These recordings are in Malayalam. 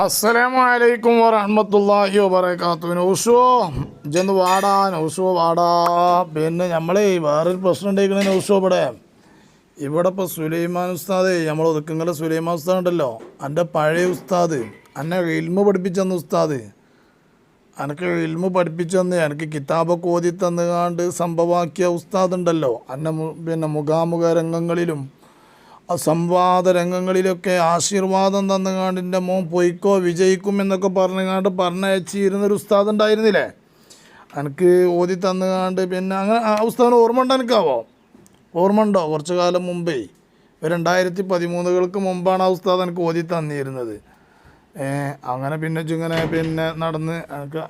അസ്സലാമു അലൈക്കും വറഹ്മത്തുള്ളാഹി വബറകാത്തു നൗസോ ഇജൊന്ന് വാടാ നൗസോ വാടാ. പിന്നെ നമ്മളെ വേറൊരു പ്രശ്നം ഉണ്ടായിരിക്കണ നൗസോ ഇവിടെ. ഇവിടെ ഇപ്പോൾ സുലൈമാൻ ഉസ്താദ് നമ്മൾ ഒതുക്കുങ്ങൽ സുലൈമാൻ ഉസ്താദ് ഉണ്ടല്ലോ. എന്റെ പഴയ ഉസ്താദ് എന്നെ ഇൽമ പഠിപ്പിച്ചെന്ന് ഉസ്താദ്. എനിക്ക് ഇൽമ പഠിപ്പിച്ചെന്ന് എനിക്ക് കിതാബൊക്കെ ഓതി തന്നുകാണ്ട് സംഭവമാക്കിയ ഉസ്താദ് ഉണ്ടല്ലോ. എന്നെ പിന്നെ മുഖാമുഖ രംഗങ്ങളിലും സംവാദ രംഗങ്ങളിലൊക്കെ ആശീർവാദം തന്നുകാണ്ട് എന്റെ മോൻ പൊയ്ക്കോ വിജയിക്കും എന്നൊക്കെ പറഞ്ഞുകാണ്ട് പറഞ്ഞയച്ചിരുന്നൊരു ഉസ്താദ് ഉണ്ടായിരുന്നില്ലേ എനിക്ക് ഓതി തന്നുകാണ്ട് പിന്നെ അങ്ങനെ ആ ഉസ്താദിന് ഓർമ്മ ഉണ്ടോ എനിക്കാവോ ഓർമ്മ ഉണ്ടോ? കുറച്ച് കാലം മുമ്പേ രണ്ടായിരത്തി പതിമൂന്നുകൾക്ക് മുമ്പാണ് ആ ഉസ്താദ് എനിക്ക് ഓതി തന്നിരുന്നത്. അങ്ങനെ പിന്നെ ഇങ്ങനെ പിന്നെ നടന്ന് എനിക്ക്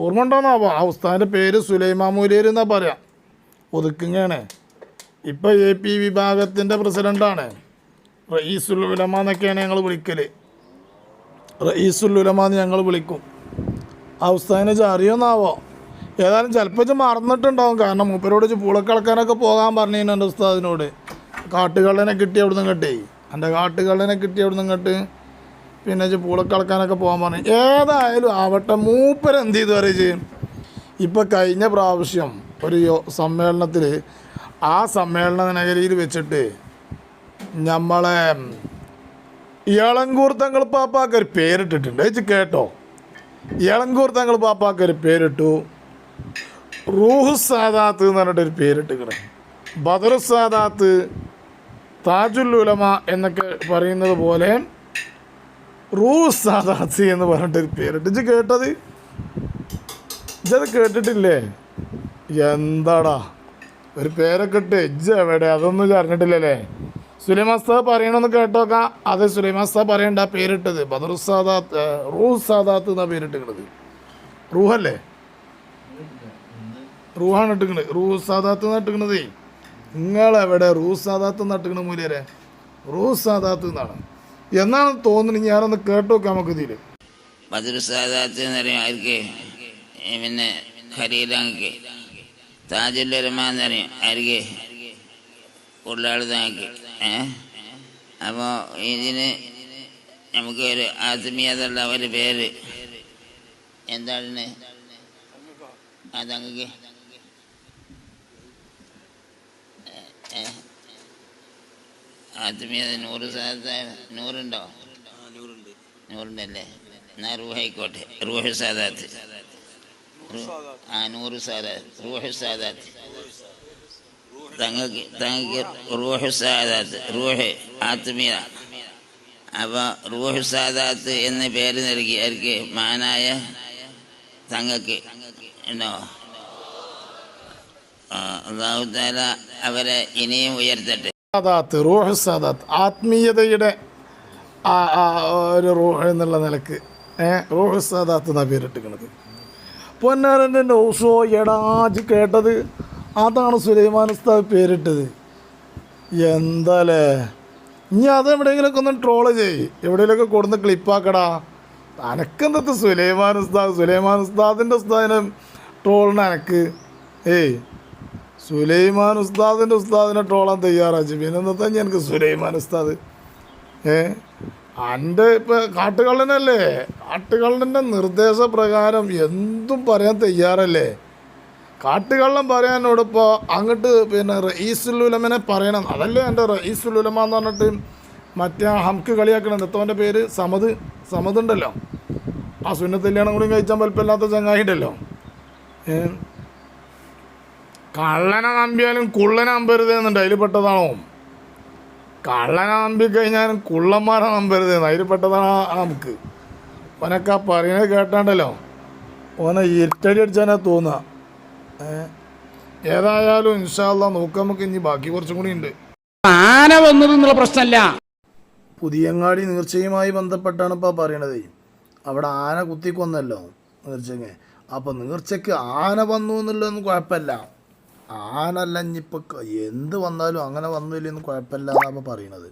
ഓർമ്മ ഉണ്ടോന്നാവോ? ആ ഉസ്താദിന്റെ പേര് സുലൈമാമൂലിയർ എന്നാ പറയാം? ഒതുക്കുങ്ങയാണ് ഇപ്പോൾ എ പി വിഭാഗത്തിന്റെ പ്രസിഡന്റാണ് റയീസുൽ ഉലമ എന്നൊക്കെയാണ് ഞങ്ങൾ വിളിക്കൽ റയീസുൽ ഉലമ എന്ന് ഞങ്ങൾ വിളിക്കും. ആ ഉസ്താദിനെ അറിയുമെന്നാവോ ഏതായാലും ചിലപ്പോൾ ഇത് മറന്നിട്ടുണ്ടാവും. കാരണം മൂപ്പരോട് പൂള പൂളക്കിളക്കാനൊക്കെ പോകാൻ പറഞ്ഞു എന്റെ ഉസ്താദിനോട്. കാട്ടുകള്ളനെ കിട്ടി അവിടുന്ന് കിട്ടി എന്റെ കാട്ടുകള്ളനെ കിട്ടി അവിടുന്ന് ഇങ്ങോട്ട്. പിന്നെ പൂള പൂളക്കിളക്കാനൊക്കെ പോകാൻ പറഞ്ഞു. ഏതായാലും ആവട്ടെ മൂപ്പരെന്ത് ചെയ്തു അറിയിച്ച് ഇപ്പം കഴിഞ്ഞ പ്രാവശ്യം ഒരു സമ്മേളനത്തിൽ ആ സമ്മേളന നഗരിയിൽ വെച്ചിട്ട് നമ്മളെ ഇളങ്കൂർ തങ്ങൾ പാപ്പാക്ക് ഒരു പേരിട്ടിട്ടുണ്ട്. ചേച്ചി കേട്ടോ. ഇളങ്കൂർ തങ്ങൾ പാപ്പാക്ക് ഒരു പേരിട്ടു. റൂഹു സാദാത്ത് എന്ന് പറഞ്ഞിട്ടൊരു പേരിട്ടിക്കണേ ബദറു സാദാത്ത് താജുൽ ഉലമ എന്നൊക്കെ പറയുന്നത് പോലെ റൂഹു സാദാത്ത് എന്ന് പറഞ്ഞിട്ടൊരു പേരിട്ട്. ചേച്ചി കേട്ടത്? ഇത് കേട്ടിട്ടില്ലേ? എന്താടാ? ഒരു പേരൊക്കെ ഇട്ട് എജ്ജ് എവിടെ? അതൊന്നും അറിഞ്ഞിട്ടില്ലല്ലേ? സാഹ പറയണമെന്ന് കേട്ടോക്കാം. അത് സുലൈമാസ്ത പറയണ്ട പേരിട്ടത്. ബദറു സാദാത്ത് റൂഹ് സാദാത്ത് എന്നാ പേരിട്ടിക്കണത് റൂഹല്ലേ? റൂഹാണ് ഇട്ടിക്കണത് റൂഹ് സാദാത്ത് എന്നാ ഇട്ടിക്കണതേ നിങ്ങളെവിടെ റൂഹ് സാദാത്ത് എന്നാ ഇട്ടിക്കണ മൂല്യരെ റൂഹ് സാദാത്ത് എന്നാണ്. എന്നാണ് തോന്നുന്നത്? ഞാനൊന്ന് കേട്ടോക്കാം നമുക്ക് ഇതിൽ ബദറു സാദാത്ത് എന്ന് പറയുമ്പോൾ ആർക്ക്? പിന്നെ ഖലീലാങ്ക് താജുല്ലരമ എന്ന് പറയും അരികെ. ഉള്ളാൾ താങ്ക് ഏ? അപ്പോൾ ഇതിന് നമുക്ക് ഒരു ആത്മീയതയുള്ള ഒരു പേര്. എന്താണ് അതങ്ങക്ക്. ആത്മീയത നൂറ് സാദാ നൂറുണ്ടോ? നൂറുണ്ടല്ലേ? എന്നാ റൂഹായിക്കോട്ടെ. റൂഹ ആ നൂറ് റൂഹ് സാദാത്ത് തങ്ങൾക്ക് റൂഹ് ആത്മീയ അപ്പോൾ റൂഹ് സാദാത്ത് എന്ന പേര് നൽകി അവർക്ക് മാനായ തങ്ങൾക്ക് ഉണ്ടോ? ആ, അവരെ ഇനിയും ഉയർത്തട്ടെ. സാദാത്ത് റൂഹ് സാദാത്ത് ആത്മീയതയുടെ ഒരു റൂഹ് എന്നുള്ള നിലയ്ക്ക് റൂഹ് സാദാത്ത് എന്നാണ് പേരിട്ടിക്കണത് പൊന്നാരന്റെ നൗഷോ എടാജ് കേട്ടത്? അതാണ് സുലൈമാൻ ഉസ്താദ് പേരിട്ടത്. എന്താലേ ഇനി അത് എവിടെയെങ്കിലുമൊക്കെ ഒന്ന് ട്രോൾ ചെയ്യ്. എവിടെയെങ്കിലുമൊക്കെ കൊടുന്ന് ക്ലിപ്പാക്കടാ അനക്കെന്തത്തെ സുലൈമാൻ ഉസ്താദ് സുലൈമാൻ ഉസ്താദിന്റെ ഉസ്താദിനെ ട്രോളിന് അനക്ക്? ഏയ് സുലൈമാൻ ഉസ്താദിന്റെ ഉസ്താദിനെ ട്രോളാൻ തയ്യാറാച്ചു പിന്നെ എന്താ എനിക്ക് സുലൈമാൻ ഉസ്താദ്? ഏ? എന്റെ ഇപ്പോൾ കാട്ടുകള്ളനല്ലേ? കാട്ടുകള്ളന്റെ നിർദ്ദേശപ്രകാരം എന്തും പറയാൻ തയ്യാറല്ലേ? കാട്ടുകള്ളം പറയാനോടിപ്പോൾ അങ്ങോട്ട് പിന്നെ റഈസുലുലമനെ പറയണം. അതല്ലേ എന്റെ റഈസുലുലമ എന്ന് പറഞ്ഞിട്ട് മറ്റേ ഹംക്ക് കളിയാക്കണം എത്തോന്റെ പേര് സമത് സമത് ഉണ്ടല്ലോ ആ സുന്നത്തല്യാണം കൂടി കഴിച്ചാൽ വലുപ്പമില്ലാത്ത ചങ്ങായി ഉണ്ടല്ലോ കള്ളനെ നമ്പിയാലും കുള്ളനെ നമ്പരുത് എന്നുണ്ട്. അതിൽ പെട്ടതാണോ കള്ളനെ നമ്പി കഴിഞ്ഞാലും കുള്ളന്മാരെ നമ്പരുത്. അതിൽ പെട്ടതാണ് ആ നമുക്ക് ഓനൊക്കെ ആ പറയുന്നത് കേട്ടാണ്ടല്ലോ. ഓനെ ഇരുട്ടടി അടിച്ചാനാ തോന്നുക ഏതായാലും ഇൻഷാല്ല നോക്കാം നമുക്ക് ഇനി ബാക്കി കുറച്ചും കൂടി ഉണ്ട്. ആന വന്നത് എന്നുള്ള പ്രശ്നമല്ല പുതിയങ്ങാടി നീർച്ചയുമായി ബന്ധപ്പെട്ടാണ് ഇപ്പോൾ പറയണത്. അവിടെ ആന കുത്തിക്കൊന്നല്ലോ നീർച്ചങ്ങ്. അപ്പോൾ നീർച്ചയ്ക്ക് ആന വന്നു എന്നുള്ളതൊന്നും കുഴപ്പമില്ല. ആനല്ല ഇനിയിപ്പോൾ എന്ത് വന്നാലും അങ്ങനെ വന്നില്ലെന്ന് കുഴപ്പമില്ല എന്നാണ് ഇപ്പോൾ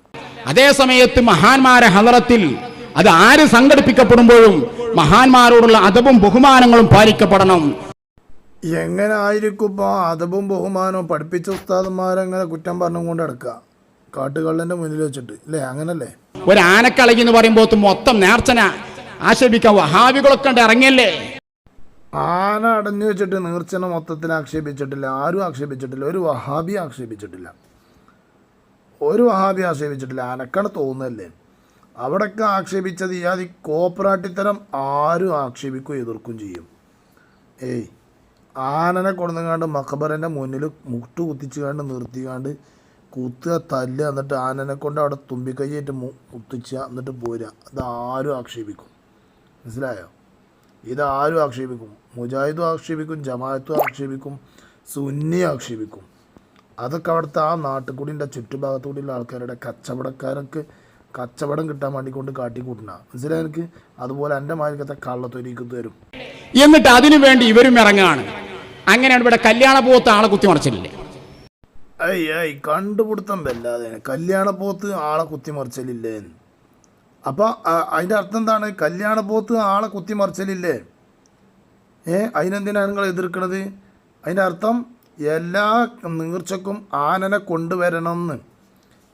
അതേ സമയത്ത് മഹാന്മാരെ ഹലറത്തിൽ അത് ആര് സംഘടിപ്പിക്കപ്പെടുമ്പോഴും മഹാന്മാരോടുള്ള അതവും ബഹുമാനങ്ങളും പാലിക്കപ്പെടണം. എങ്ങനെ ആയിരിക്കും ഇപ്പോൾ അതവും ബഹുമാനവും പഠിപ്പിച്ച ഉസ്താദന്മാരെങ്ങനെ കുറ്റം പറഞ്ഞുകൊണ്ട് കിടക്കുക കാട്ടുകള്ളന്റെ മുന്നിൽ വെച്ചിട്ട് അല്ലേ അങ്ങനല്ലേ? ഒരു ആനക്കളകി എന്ന് പറയുമ്പോൾ മൊത്തം നേർച്ചന ആക്ഷേപിക്കാൻ വഹാബികളൊക്കെ ഉണ്ട് ഇറങ്ങിയല്ലേ? ആന അടഞ്ഞു വെച്ചിട്ട് നീർച്ചനെ മൊത്തത്തിൽ ആക്ഷേപിച്ചിട്ടില്ല ആരും ആക്ഷേപിച്ചിട്ടില്ല ഒരു വഹാബി ആക്ഷേപിച്ചിട്ടില്ല. ഒരു വഹാബി ആക്ഷേപിച്ചിട്ടില്ല ആനക്കാണ് തോന്നുന്നല്ലേ അവിടെയൊക്കെ ആക്ഷേപിച്ചത് ആദ്യ കോപ്പറാട്ടിത്തരം ആരും ആക്ഷേപിക്കുകയും എതിർക്കും ചെയ്യും. ഏയ് ആനനെ കൊണ്ടുങ്ങാണ്ട് മക്കബറിന്റെ മുന്നിൽ മുട്ട് കുത്തിച്ചുകാണ്ട് നിർത്തിക്കാണ്ട് കുത്തുക തല്ലുക എന്നിട്ട് ആനനെ കൊണ്ട് അവിടെ തുമ്പിക്കൈയായിട്ട് മു കുത്തിച്ചുക എന്നിട്ട് പോരുക. അത് ആരും ആക്ഷേപിക്കും. മനസ്സിലായോ? ഇതാരും ആക്ഷേപിക്കും. മുജാഹിദും ആക്ഷേപിക്കും ജമാഅത്തും ആക്ഷേപിക്കും സുന്നി ആക്ഷേപിക്കും. അതൊക്കെ അവിടുത്തെ ആ നാട്ടുകൂടിന്റെ ചുറ്റുഭാഗത്തുകൂടിയുള്ള ആൾക്കാരുടെ കച്ചവടക്കാർക്ക് കച്ചവടം കിട്ടാൻ വേണ്ടി കൊണ്ട് കാട്ടിക്കൂട്ടണ മനസ്സിലായി എനിക്ക്? അതുപോലെ എന്റെ മാലിക്കത്തെ കള്ളത്തൊരിക്ക് തരും എന്നിട്ട് അതിനു വേണ്ടി ഇവരും ഇറങ്ങാണ് അങ്ങനെയാണ് ഇവിടെ കല്യാണ പോത്ത് ആളെ കുത്തിമറിച്ചില്ലേ ഏയ് ഏയ് കണ്ടുപിടുത്തം വല്ലാതെ. കല്യാണപ്പോത്ത് ആളെ കുത്തി കുത്തിമറിച്ചലില്ലേ അപ്പോൾ അതിന്റെ അർത്ഥം എന്താണ്? കല്യാണ പോത്ത് ആളെ കുത്തിമറിച്ചലില്ലേ? ഏ അതിനെന്തിനാണ് നിങ്ങൾ എതിർക്കുന്നത് അതിന്റെ അർത്ഥം എല്ലാ നീർച്ചക്കും ആനനെ കൊണ്ടുവരണം എന്ന്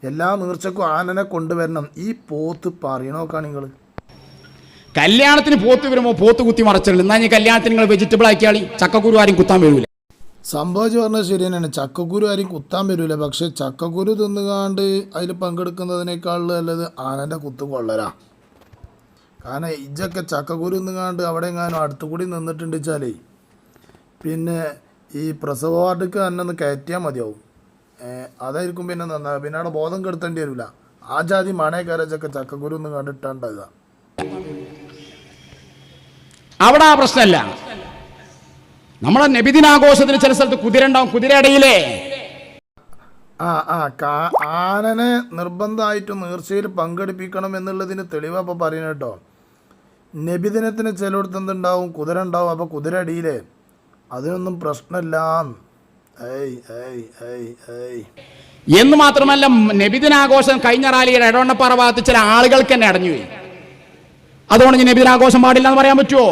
എല്ലാ നീർച്ചക്കും ആനനെ കൊണ്ടുവരണം. ഈ പോത്ത് പറയണോക്കാണ് നിങ്ങൾ കല്യാണത്തിന് പോത്ത് വരുമോ പോത്ത് കുത്തി മറച്ചില്ല എന്നാൽ ഞാൻ കല്യാണത്തിന് നിങ്ങൾ വെജിറ്റബിൾ ആക്കിയാളി? ചക്കക്കുരു ആരും കുത്താൻ വരൂല. സംഭവിച്ച് പറഞ്ഞത് ശരി തന്നെയാണ് ചക്കക്കുരു ആരും കുത്താൻ വരില്ല പക്ഷേ ചക്കക്കുരു തിന്നുകാണ്ട് അതിൽ പങ്കെടുക്കുന്നതിനേക്കാൾ നല്ലത് ആനന്റെ കുത്ത് കൊള്ളരാ. കാരണം ഇജൊക്കെ ചക്കക്കുരു തിന്നുകാണ്ട് അവിടെ എങ്ങാനും അടുത്തുകൂടി നിന്നിട്ടുണ്ട് വെച്ചാലേ പിന്നെ ഈ പ്രസവ വാർഡിക്ക് തന്നെ ഒന്ന് കയറ്റിയാൽ മതിയാവും. അതായിരിക്കും പിന്നെ നന്നാ. പിന്നെ അവിടെ ബോധം കെടുത്തേണ്ടി വരില്ല ആ ജാതി മണയക്കാരച്ചൊക്കെ ചക്കക്കുരു ഒന്ന് കണ്ടിട്ടുണ്ടാകുക അവിടെ ആ പ്രശ്നമല്ല നമ്മളെ നബിദിനാഘോഷത്തിന് ചില സ്ഥലത്ത് കുതിര ഉണ്ടാവും കുതിരയിടയിലേ. ആ ആ കാ ആനനെ നിർബന്ധമായിട്ടും നേർച്ചയിൽ പങ്കെടുപ്പിക്കണം എന്നുള്ളതിന് തെളിവ് അപ്പോൾ പറയുന്നത് കേട്ടോ. നബിദിനത്തിന് ചിലയിടത്ത് എന്തുണ്ടാവും? കുതിര ഉണ്ടാവും അപ്പോൾ കുതിര അടിയിലേ അതിനൊന്നും പ്രശ്നമില്ല എന്ന് മാത്രമല്ല നബിദിനാഘോഷം കഴിഞ്ഞ റാലിയുടെ ഇടവണ്ണപ്പാറ ഭാഗത്ത് ചില ആളുകൾക്ക് തന്നെ അടഞ്ഞുപോയി അതുകൊണ്ട് നബിദിനാഘോഷം പാടില്ല എന്ന് പറയാൻ പറ്റുമോ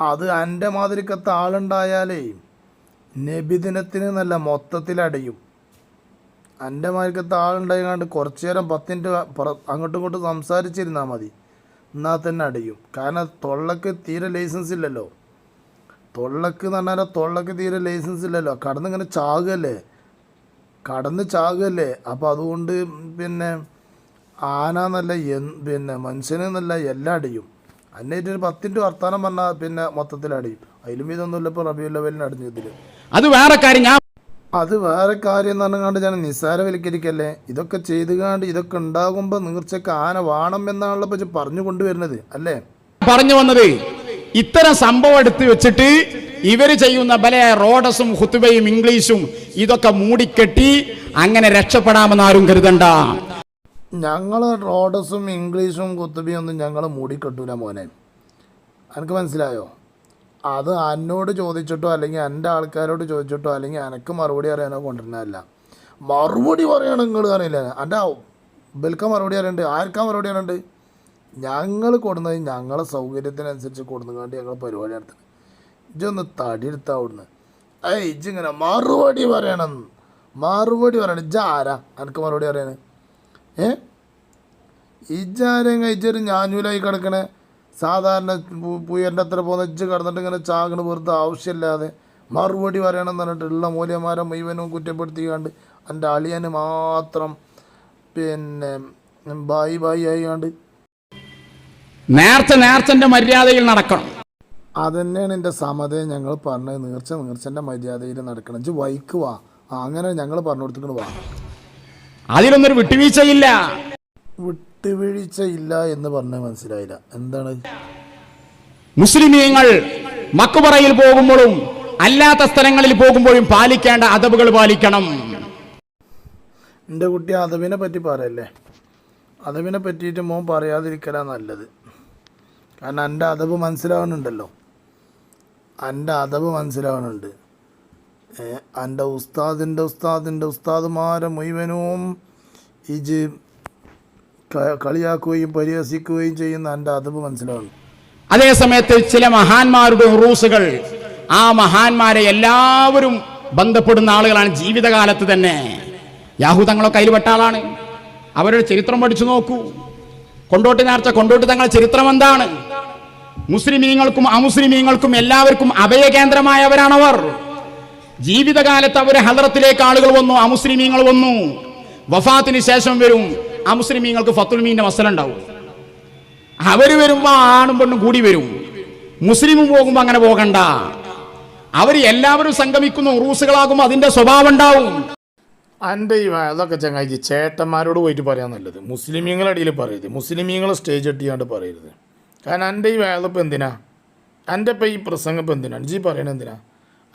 അത് എന്റെ മാതിരിക്കത്തെ ആളുണ്ടായാലേ നബിദിനത്തിന് നല്ല മൊത്തത്തിലടയും. എന്റെ മാതിരിക്കത്തെ ആളുണ്ടായിക്കാണ്ട് കുറച്ച് നേരം പത്തിന്റെ അങ്ങോട്ടും ഇങ്ങോട്ടും സംസാരിച്ചിരുന്നാൽ മതി. എന്നാൽ തന്നെ അടയും. കാരണം തൊള്ളക്ക് തീരെ ലൈസൻസ് ഇല്ലല്ലോ. തൊള്ളക്ക് എന്ന് പറഞ്ഞാൽ തൊള്ളക്ക് തീരെ ലൈസൻസ് ഇല്ലല്ലോ. കടന്നിങ്ങനെ ചാകല്ലേ? കടന്ന് ചാകല്ലേ? അപ്പോൾ അതുകൊണ്ട് പിന്നെ ആന എന്നല്ല പിന്നെ മനുഷ്യന് എന്നല്ല എല്ലാം അടിയും. അന്നേറ്റ് ഒരു പത്തിന്റെ വർത്താനം പറഞ്ഞാൽ പിന്നെ മൊത്തത്തിൽ അടിയും അതിലും ഇതൊന്നുമില്ല ഇപ്പോൾ റബിയു ലെവലിന് അടിഞ്ഞതിൽ അത് വേറെ കാര്യം ഞാൻ അത് വേറെ കാര്യം എന്ന് പറഞ്ഞുകൊണ്ട് ഞാൻ നിസ്സാരവൽക്കരിക്കല്ലേ ഇതൊക്കെ ചെയ്ത് കാണ്ട് ഇതൊക്കെ ഉണ്ടാകുമ്പോൾ നീർച്ചക്ക് ആന വേണം എന്നാണല്ലോ പക്ഷെ പറഞ്ഞു കൊണ്ടുവരുന്നത് അല്ലേ? പറഞ്ഞു വന്നത്. ഇത്തരം സംഭവം എടുത്ത് വെച്ചിട്ട് ഇവർ ചെയ്യുന്ന പല റോഡസും ഹുത്തുബയും ഇംഗ്ലീഷും ഇതൊക്കെ മൂടിക്കെട്ടി അങ്ങനെ രക്ഷപ്പെടാമെന്ന് ആരും കരുതണ്ട. ഞങ്ങൾ റോഡസും ഇംഗ്ലീഷും കുത്തുബിയും ഒന്നും ഞങ്ങൾ മൂടിക്കെട്ടൂല മോനെ. എനിക്ക് മനസ്സിലായോ? അത് എന്നോട് ചോദിച്ചിട്ടോ അല്ലെങ്കിൽ എന്റെ ആൾക്കാരോട് ചോദിച്ചിട്ടോ അല്ലെങ്കിൽ എനിക്ക് മറുപടി അറിയാനോ കൊണ്ടുവരുന്നതല്ല. മറുപടി പറയണം നിങ്ങൾ അറിയില്ല. എന്റെ ബിൽക്ക മറുപടി അറിയണ്ട് ആർക്കാ മറുപടി അറിയണ്ട് ഞങ്ങൾ കൊടുന്നത് ഞങ്ങളെ സൗകര്യത്തിനനുസരിച്ച് കൊടുന്നുകൊണ്ട് ഞങ്ങൾ പരിപാടി നടത്തുന്നത്. ഇജ്ജൊന്ന് തടി എടുത്താ അവിടുന്ന്. ഏയ് ഇജ്ജിങ്ങനെ മറുപടി പറയണം. മറുപടി പറയണം. ഇജ്ജ ആരാ? എനിക്ക് മറുപടി അറിയാന് ഏ? ഇജ്ജാരെയും കഴിച്ചൊരു ഞാഞ്ഞൂലായി കിടക്കണേ. സാധാരണ പുയന്റെ അത്ര പോകുന്ന ഇജ്ജ് കിടന്നിട്ട് ഇങ്ങനെ ചാകണ് വെറുതെ ആവശ്യമില്ലാതെ മറുപടി പറയണം എന്ന് പറഞ്ഞിട്ട് ഉള്ള മൂല്യന്മാരെ മുഴുവനും കുറ്റപ്പെടുത്തിക്കാണ്ട് എന്റെ അളിയന് മാത്രം പിന്നെ ബായി ബായി ആയിക്കാണ്ട്. നേർച്ച നേർച്ചന്റെ മര്യാദയിൽ നടക്കണം. അതന്നെയാണ് എന്റെ സമതയെ ഞങ്ങൾ പറഞ്ഞത്. നീർച്ച നീർച്ചന്റെ മര്യാദയിൽ നടക്കണം. ഇജ്ജ് വൈക്ക് വാ. അങ്ങനെ ഞങ്ങൾ പറഞ്ഞു കൊടുത്തിട്ട് വാ. അതിലൊന്നൊരു വിട്ടുവീഴ്ചയില്ല. വിട്ടുവീഴ്ച ഇല്ല എന്ന് പറഞ്ഞ മനസ്സിലായില്ല. എന്താണ്? മുസ്ലിമീങ്ങൾ മക്കുപറയിൽ പോകുമ്പോഴും അല്ലാത്ത സ്ഥലങ്ങളിൽ പോകുമ്പോഴും പാലിക്കേണ്ട അതവുകൾ പാലിക്കണം. എന്റെ കുട്ടി അതവിനെ പറ്റി പറയല്ലേ? അതവിനെ പറ്റിയിട്ട് മോൻ പറയാതിരിക്കലാ നല്ലത്. കാരണം എന്റെ അതവ് മനസ്സിലാവുന്നുണ്ടല്ലോ. എന്റെ അതവ് മനസ്സിലാവുന്നുണ്ട്. ഏ, എന്റെ ഉസ്താദിന്റെ ഉസ്താദിന്റെ ഉസ്താദുമാരെ മുഴുവനും ഇജ് കളിയാക്കുകയും പരിഹസിക്കുകയും ചെയ്യുന്ന എന്റെ അതവ് മനസ്സിലാവും അതേ സമയത്ത് ചില മഹാന്മാരുടെ ഉറൂസുകൾ ആ മഹാന്മാരെ എല്ലാവരും ബന്ധപ്പെടുന്ന ആളുകളാണ് ജീവിതകാലത്ത് തന്നെ. യാഹു തങ്ങളൊക്കെ കയ്യിൽപ്പെട്ട ആളാണ്. അവരുടെ ചരിത്രം പഠിച്ചു നോക്കൂ. കൊണ്ടോട്ടി നേർച്ച കൊണ്ടോട്ടി തങ്ങളുടെ ചരിത്രം എന്താണ്? മുസ്ലിമീങ്ങൾക്കും അമുസ്ലിമീങ്ങൾക്കും എല്ലാവർക്കും അഭയകേന്ദ്രമായവരാണവർ. ജീവിതകാലത്ത് അവരെ ഹലറത്തിലേക്ക് ആളുകൾ വന്നു അമുസ്ലിമീങ്ങൾ വന്നു. വഫാത്തിന് ശേഷം വരും അമുസ്ലിമീങ്ങൾക്ക് ഫത്തുൽമീന്റെ മസല ഉണ്ടാവും അവർ വരുമ്പോൾ ആണും പെണ്ണും കൂടി വരും. മുസ്ലിമും പോകുമ്പോ അങ്ങനെ പോകണ്ട. അവർ എല്ലാവരും സംഗമിക്കുന്ന ഉറൂസുകളാകുമ്പോൾ അതിന്റെ സ്വഭാവം ഉണ്ടാവും. എന്റെ ഈ അതൊക്കെ ചങ്ങായി ചേട്ടന്മാരോട് പോയിട്ട് പറയാൻ നല്ലത്. മുസ്ലിമീങ്ങളുടെ ഇടയിൽ പറയരുത്. മുസ്ലിമീങ്ങൾ സ്റ്റേജ് എട്ടിയാണ്ട് പറയരുത്. കാരണം എന്റെ ഈ വേദപ്പം എന്തിനാ? എന്റെ ഇപ്പം ഈ പ്രസംഗം ഇപ്പം എന്തിനാണ് ജി പറയണത് എന്തിനാ?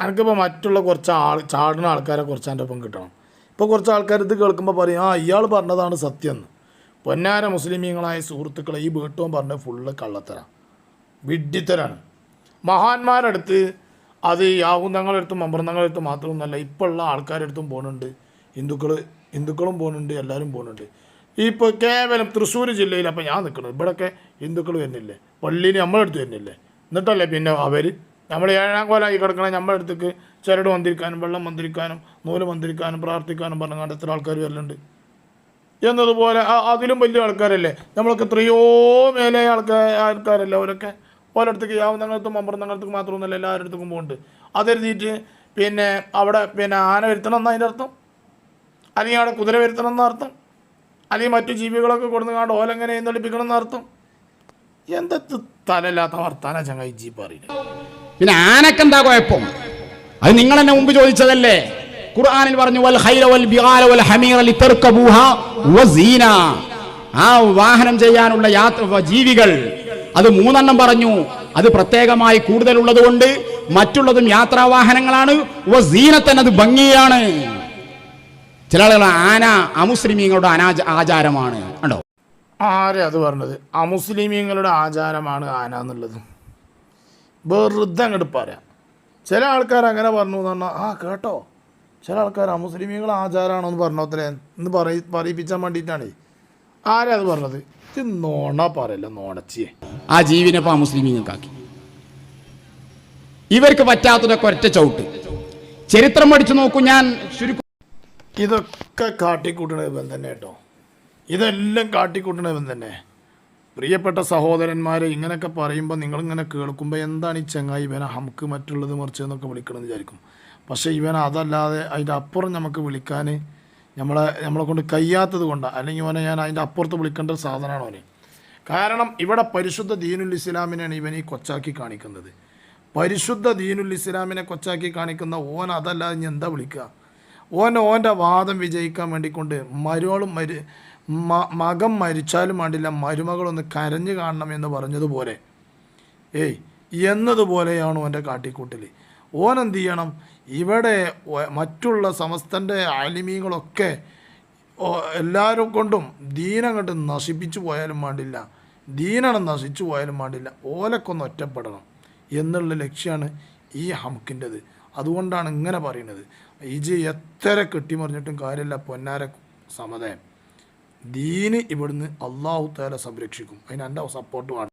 എനിക്കിപ്പോൾ മറ്റുള്ള കുറച്ച് ആൾ ചാടുന്ന ആൾക്കാരെ കുറച്ച് എന്റെ ഒപ്പം കിട്ടണം. ഇപ്പോൾ കുറച്ച് ആൾക്കാർ ഇത് കേൾക്കുമ്പോൾ പറയും ആ ഇയാൾ പറഞ്ഞതാണ് സത്യം എന്ന് പൊന്നാര മുസ്ലിമീങ്ങളായ സുഹൃത്തുക്കളെ ഈ വീട്ടവും പറഞ്ഞ ഫുള്ള് കള്ളത്തരാ. വിഡ്ഢിത്തരാണ്. മഹാന്മാരടുത്ത് അത് യാകുന്തങ്ങളെടുത്തും അമൃതങ്ങളെടുത്തും മാത്രമൊന്നുമല്ല ഇപ്പോൾ ഉള്ള ആൾക്കാരെടുത്തും പോകുന്നുണ്ട് ഹിന്ദുക്കൾ ഹിന്ദുക്കളും പോകുന്നുണ്ട് എല്ലാവരും പോകുന്നുണ്ട് ഇപ്പോൾ കേവലം തൃശ്ശൂർ ജില്ലയിൽ അപ്പോൾ ഞാൻ നിൽക്കുന്നത് ഇവിടെയൊക്കെ ഹിന്ദുക്കൾ വരുന്നില്ലേ? പള്ളിയിൽ നമ്മളെടുത്ത് വരുന്നില്ലേ? എന്നിട്ടല്ലേ പിന്നെ അവർ നമ്മൾ ഏഴാം കോലായി കിടക്കണ നമ്മുടെ അടുത്തേക്ക് ചരട് മന്ത്രിക്കാനും വെള്ളം മന്ത്രിക്കാനും നൂൽ മന്ത്രിക്കാനും പ്രാർത്ഥിക്കാനും പറഞ്ഞാണ്ട് എത്ര ആൾക്കാർ വരലുണ്ട്. എന്നതുപോലെ അതിലും വലിയ ആൾക്കാരല്ലേ? നമ്മളൊക്കെ എത്രയോ മേലെ ആൾക്കാർ ആൾക്കാരല്ലേ? അവരൊക്കെ ഓരോടത്തേക്ക് യാവുന്നങ്ങൾക്കും അമ്പർന്നങ്ങൾക്കും മാത്രമൊന്നുമല്ല എല്ലാവരുടെ അടുത്തേക്കും പോകുന്നുണ്ട് അതെഴുതിയിട്ട് പിന്നെ അവിടെ പിന്നെ ആന വരുത്തണം എന്നാ അതിന്റെ അർത്ഥം? അല്ലെങ്കിൽ അവിടെ കുതിര വരുത്തണം എന്ന അർത്ഥം? അല്ലെങ്കിൽ മറ്റു ജീവികളൊക്കെ കൊടുന്ന് കാണ്ട് ഓലെങ്ങനെ എഴുന്നള്ളിപ്പിക്കണം എന്ന അർത്ഥം? എന്തൊക്കെ തലയില്ലാത്ത വർത്താന ചങ്ങായി ജീപ്പ് പറയുന്നത്. പിന്നെ ആനക്കെന്താ കുഴപ്പം? അത് നിങ്ങൾ എന്നെ മുമ്പ് ചോദിച്ചതല്ലേ? ഖുർആനിൽ പറഞ്ഞു വൽ വൽ വൽ ഹമീറ വസീന ആ വാഹനം ചെയ്യാനുള്ള യാത്ര ജീവികൾ. അത് മൂന്നെണ്ണം പറഞ്ഞു. അത് പ്രത്യേകമായി കൂടുതലുള്ളത് കൊണ്ട് മറ്റുള്ളതും യാത്രാ വാഹനങ്ങളാണ്. വസീനത്തൻ അത് ഭംഗിയാണ്. ചില ആളുകൾ ആന അമുസ്ലിമീങ്ങളുടെ അനാച ആചാരമാണ്. കണ്ടോ? ആരെ അത് പറഞ്ഞത്? അമുസ്ലിമീങ്ങളുടെ ആചാരമാണ് ആന എന്നുള്ളത്. വെറുതെ അങ്ങോട്ട് പറയാം. ചില ആൾക്കാർ അങ്ങനെ പറഞ്ഞു എന്ന് പറഞ്ഞാൽ ആ കേട്ടോ. ചില ആൾക്കാർ അമുസ്ലിമീങ്ങൾ ആചാരമാണോ എന്ന് പറഞ്ഞോത്രേ എന്ന് പറയി പറയിപ്പിച്ചാൻ വേണ്ടിയിട്ടാണ്. ആരാ അത് പറഞ്ഞത്? ഇത് നോണ പറയല്ല നോണച്ചിയെ. ആ ജീവിനെ പാ മുസ്ലിമീങ്ങൾക്കാക്കി ഇവർക്ക് പറ്റാത്തതൊക്കെ ഒറ്റ ചവിട്ട്. ചരിത്രം പഠിച്ചു നോക്കൂ ഞാൻ ചുരുക്കം ഇതൊക്കെ കാട്ടിക്കൂട്ടണ ഇവൻ തന്നെ കേട്ടോ. ഇതെല്ലാം കാട്ടിക്കൂട്ടണ ഇവൻ തന്നെ. പ്രിയപ്പെട്ട സഹോദരന്മാരെ ഇങ്ങനെയൊക്കെ പറയുമ്പോൾ നിങ്ങളിങ്ങനെ കേൾക്കുമ്പോൾ എന്താണ് ഈ ചങ്ങായി ഇവനെ ഹമുക്ക് മറ്റുള്ളത് മറിച്ച് എന്നൊക്കെ വിളിക്കണമെന്ന് വിചാരിക്കും. പക്ഷേ ഇവൻ അതല്ലാതെ അതിന്റെ അപ്പുറം നമുക്ക് വിളിക്കാൻ നമ്മളെ നമ്മളെ കൊണ്ട് കഴിയാത്തത് കൊണ്ടാണ് അല്ലെങ്കിൽ ഓനെ ഞാൻ അതിന്റെ അപ്പുറത്ത് വിളിക്കേണ്ട ഒരു സാധനമാണ് അവനെ കാരണം ഇവിടെ പരിശുദ്ധ ദീനുൽ ഇസ്ലാമിനെയാണ് ഇവൻ ഈ കൊച്ചാക്കി കാണിക്കുന്നത്. പരിശുദ്ധ ദീനുൽ ഇസ്ലാമിനെ കൊച്ചാക്കി കാണിക്കുന്ന ഓൻ അതല്ലാതെ ഇനി എന്താ വിളിക്കുക? ഓൻ ഓന്റെ വാദം വിജയിക്കാൻ വേണ്ടിക്കൊണ്ട് മരുവളും മരു മ- മകൻ മരിച്ചാലും വേണ്ടില്ല മരുമകളൊന്ന് കരഞ്ഞു കാണണം എന്ന് പറഞ്ഞതുപോലെ. ഏയ് എന്നതുപോലെയാണ് ഓന്റെ കാട്ടിക്കൂട്ടിൽ ഓൻ എന്ത് ചെയ്യണം ഇവിടെ മറ്റുള്ള സമസ്തന്റെ ആലിമീങ്ങളൊക്കെ എല്ലാവരും കൊണ്ടും ദീനങ്ങോട്ട് നശിപ്പിച്ചു പോയാലും വേണ്ടില്ല. ദീനണം നശിച്ചു പോയാലും വേണ്ടില്ല. ഓലക്കൊന്ന് ഒറ്റപ്പെടണം എന്നുള്ള ലക്ഷ്യമാണ് ഈ ഹംക്കിന്റെത്. അതുകൊണ്ടാണ് ഇങ്ങനെ പറയുന്നത്. ഇജ് എത്ര കെട്ടിമറിഞ്ഞിട്ടും കാര്യമില്ല പൊന്നാര സമതയം. ദീന് ഇവിടുന്ന് അള്ളാഹു താല സംരക്ഷിക്കും. അതിന് എന്റെ സപ്പോർട്ട് വേണം.